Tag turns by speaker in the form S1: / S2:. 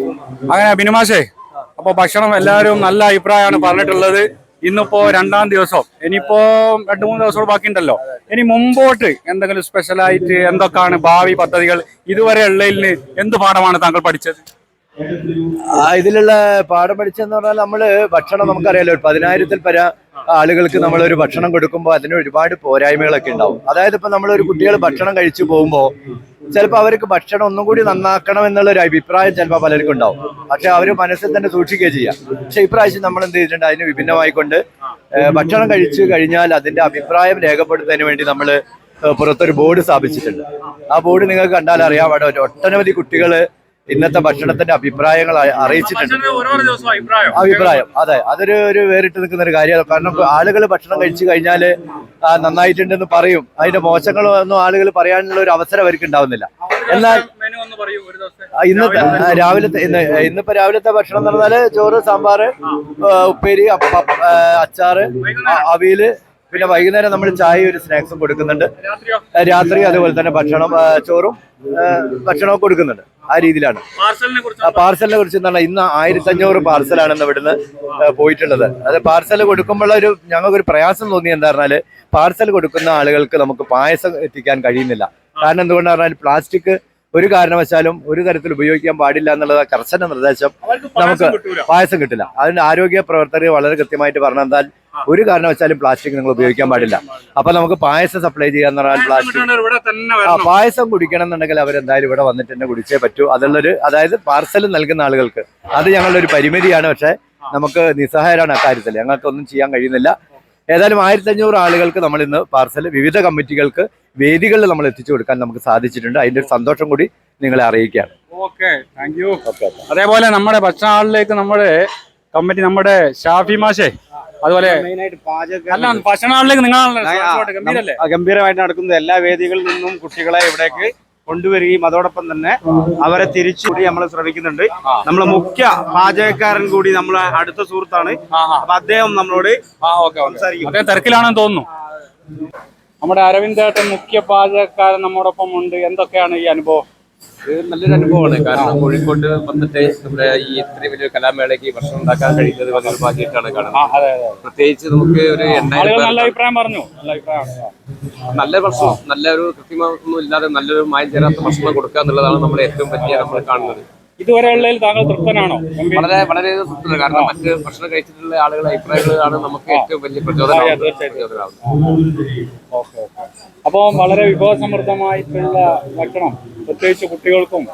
S1: അങ്ങനെ ബിനുമാശേ അപ്പൊ ഭക്ഷണം എല്ലാവരും നല്ല അഭിപ്രായമാണ് പറഞ്ഞിട്ടുള്ളത്. ഇന്നിപ്പോ രണ്ടാം ദിവസം. ഇനിയിപ്പോ രണ്ടു മൂന്ന് ദിവസം ബാക്കിയുണ്ടല്ലോ. ഇനി മുമ്പോട്ട് എന്തെങ്കിലും സ്പെഷ്യൽ ആയിട്ട് എന്തൊക്കെയാണ് ഭാവി പദ്ധതികൾ? ഇതുവരെ ഉള്ളതിൽ എന്ത് പാഠമാണ് താങ്കൾ പഠിച്ചത്?
S2: ആ ഇതിലുള്ള പാഠം പഠിച്ചെന്ന് പറഞ്ഞാൽ നമ്മൾ ഭക്ഷണം നമുക്കറിയാലോ പതിനായിരത്തിൽ പര ആളുകൾക്ക് നമ്മൾ ഒരു ഭക്ഷണം കൊടുക്കുമ്പോൾ അതിന് ഒരുപാട് പോരായ്മകളൊക്കെ ഉണ്ടാവും. അതായത് ഇപ്പൊ നമ്മളൊരു കുട്ടികൾ ഭക്ഷണം കഴിച്ചു പോകുമ്പോൾ ചിലപ്പോൾ അവർക്ക് ഭക്ഷണം ഒന്നും കൂടി നന്നാക്കണം എന്നുള്ള ഒരു അഭിപ്രായം ചിലപ്പോൾ പലർക്കും ഉണ്ടാവും. പക്ഷെ അവർ മനസ്സിൽ തന്നെ സൂക്ഷിക്കുകയും ചെയ്യാം. പക്ഷെ ഇപ്രാവശ്യം നമ്മൾ എന്ത് ചെയ്തിട്ടുണ്ട്? അതിന് വിഭിന്നമായിക്കൊണ്ട് കൊണ്ട് ഭക്ഷണം കഴിച്ചു കഴിഞ്ഞാൽ അതിന്റെ അഭിപ്രായം രേഖപ്പെടുത്തുന്നതിന് വേണ്ടി നമ്മൾ പുറത്തൊരു ബോർഡ് സ്ഥാപിച്ചിട്ടുണ്ട്. ആ ബോർഡ് നിങ്ങൾക്ക് കണ്ടാൽ അറിയാം. അവിടെ ഒട്ടനവധി കുട്ടികൾ ഇന്നത്തെ ഭക്ഷണത്തിന്റെ അഭിപ്രായങ്ങൾ അറിയിച്ചിട്ടുണ്ട്.
S1: ഓരോ ദിവസം അഭിപ്രായം.
S2: അഭിപ്രായം. അതെ. അതൊരു ഒരു വേറിട്ട് നിൽക്കുന്ന ഒരു കാര്യമാണ്. കാരണം ആളുകൾ ഭക്ഷണം കഴിച്ചു കഴിഞ്ഞാൽ നന്നായിട്ടുണ്ടെന്ന് പറയും. അതിന്റെ മോശങ്ങളൊന്നും ആളുകൾ പറയാനുള്ള ഒരു അവസരം അവർക്ക് ഉണ്ടാവുന്നില്ല. എന്നാൽ ഇന്നത്തെ രാവിലത്തെ ഇന്ന് ഇന്നിപ്പോ രാവിലത്തെ ഭക്ഷണം എന്ന് പറഞ്ഞാൽ ചോറ് സാമ്പാറ് ഉപ്പേരി അച്ചാറ് അവിയൽ പിന്നെ വൈകുന്നേരം നമ്മൾ ചായ ഒരു സ്നാക്സും കൊടുക്കുന്നുണ്ട്. രാത്രി അതുപോലെ തന്നെ ഭക്ഷണം ചോറും ഭക്ഷണവും കൊടുക്കുന്നുണ്ട്. ആ രീതിയിലാണ്.
S1: പാർസലിനെ കുറിച്ച്
S2: എന്താണ്? ഇന്ന് ആയിരത്തി അഞ്ഞൂറ് പാർസലാണ് ഇന്ന് ഇവിടുന്ന് പോയിട്ടുള്ളത്. അത് പാർസൽ കൊടുക്കുമ്പോൾ ഒരു ഞങ്ങൾക്കൊരു പ്രയാസം തോന്നി എന്താ പറഞ്ഞാൽ പാർസൽ കൊടുക്കുന്ന ആളുകൾക്ക് നമുക്ക് പായസം എത്തിക്കാൻ കഴിയുന്നില്ല. കാരണം എന്തുകൊണ്ടാണ് പറഞ്ഞാൽ പ്ലാസ്റ്റിക് ഒരു കാരണവശാലും ഒരു തരത്തിൽ ഉപയോഗിക്കാൻ പാടില്ല എന്നുള്ളത് കർശന നിർദ്ദേശം നമുക്ക്
S1: പായസം
S2: പായസം കിട്ടില്ല. അതിന് ആരോഗ്യ പ്രവർത്തകർ വളരെ കൃത്യമായിട്ട് പറഞ്ഞാൽ ഒരു കാരണവശാലും പ്ലാസ്റ്റിക് നിങ്ങൾ ഉപയോഗിക്കാൻ പാടില്ല. അപ്പൊ നമുക്ക് പായസം സപ്ലൈ ചെയ്യാന്ന് പറഞ്ഞാൽ പ്ലാസ്റ്റിക് ആ പായസം കുടിക്കണം എന്നുണ്ടെങ്കിൽ അവരെന്തായാലും ഇവിടെ വന്നിട്ട് തന്നെ കുടിച്ചേ പറ്റൂ. അതുള്ളൊരു അതായത് പാർസൽ നൽകുന്ന ആളുകൾക്ക്. അത് ഞങ്ങളുടെ ഒരു പരിമിതിയാണ്. പക്ഷെ നമുക്ക് നിസ്സഹായരാണ് അക്കാര്യത്തിൽ. ഞങ്ങൾക്കൊന്നും ചെയ്യാൻ കഴിയുന്നില്ല. ഏതായാലും ആയിരത്തി അഞ്ഞൂറ് ആളുകൾക്ക് നമ്മൾ ഇന്ന് പാർസൽ വിവിധ കമ്മിറ്റികൾക്ക് വേദികളിൽ നമ്മൾ എത്തിച്ചു കൊടുക്കാൻ നമുക്ക് സാധിച്ചിട്ടുണ്ട്. അതിന്റെ ഒരു സന്തോഷം കൂടി നിങ്ങളെ അറിയിക്കുകയാണ്.
S1: ഓക്കെ താങ്ക് യു അതേപോലെ നമ്മുടെ ഭക്ഷണാളിലേക്ക് നമ്മുടെ കമ്മിറ്റി നമ്മുടെ ഷാഫി മാഷേ. അതുപോലെ അല്ല ഭക്ഷണങ്ങളിലേക്ക് നിങ്ങളാണല്ലോ
S3: ഗംഭീരമായിട്ട് നടക്കുന്നത് എല്ലാ വേദികളിൽ നിന്നും കുട്ടികളെ ഇവിടേക്ക് കൊണ്ടുവരികയും അതോടൊപ്പം തന്നെ അവരെ തിരിച്ചു കൂടി നമ്മൾ ശ്രമിക്കുന്നുണ്ട്. നമ്മൾ മുഖ്യ പാചകക്കാരൻ കൂടി നമ്മളെ അടുത്ത സുഹൃത്താണ്. അപ്പൊ അദ്ദേഹം നമ്മളോട് സംസാരിക്കും.
S1: തിരക്കിലാണെന്ന് തോന്നുന്നു. നമ്മുടെ അരവിന്ദേട്ടൻ മുഖ്യ പാചകക്കാരൻ നമ്മോടൊപ്പം ഉണ്ട്. എന്തൊക്കെയാണ് ഈ അനുഭവം?
S4: ഇത് നല്ലൊരു അനുഭവമാണ്. കാരണം കോഴിക്കോട് വന്നിട്ട് നമ്മുടെ ഈ ഇത്രയും വലിയ കലാമേളയ്ക്ക് ഭക്ഷണം ഉണ്ടാക്കാൻ കഴിയുന്നത് വലിയൊരു ഭാഗ്യമായിട്ടാണ് കാണുന്നത് പ്രത്യേകിച്ച് നമുക്ക് ഒരു എണ്ണായിരം
S1: പറഞ്ഞു. നല്ല
S4: ഭക്ഷണം നല്ലൊരു കൃത്രിമൊന്നും ഇല്ലാതെ നല്ലൊരു മായം ചേരാത്ത ഭക്ഷണം കൊടുക്കുക എന്നുള്ളതാണ് നമ്മുടെ ഏറ്റവും വലിയ നമ്മൾ കാണുന്നത്.
S1: ഇതുവരെ ഉള്ളതിൽ താങ്കൾ തൃപ്തനാണോ?
S4: വളരെ വളരെ കാരണം മറ്റ് ഭക്ഷണം കഴിച്ചിട്ടുള്ള ആളുകളുടെ അഭിപ്രായങ്ങളാണ് നമുക്ക് ഏറ്റവും വലിയ പ്രചോദനം
S1: അപ്പോൾ വളരെ വിഭവസമൃദ്ധമായിട്ടുള്ള ഭക്ഷണം പ്രത്യേകിച്ച് കുട്ടികൾക്കും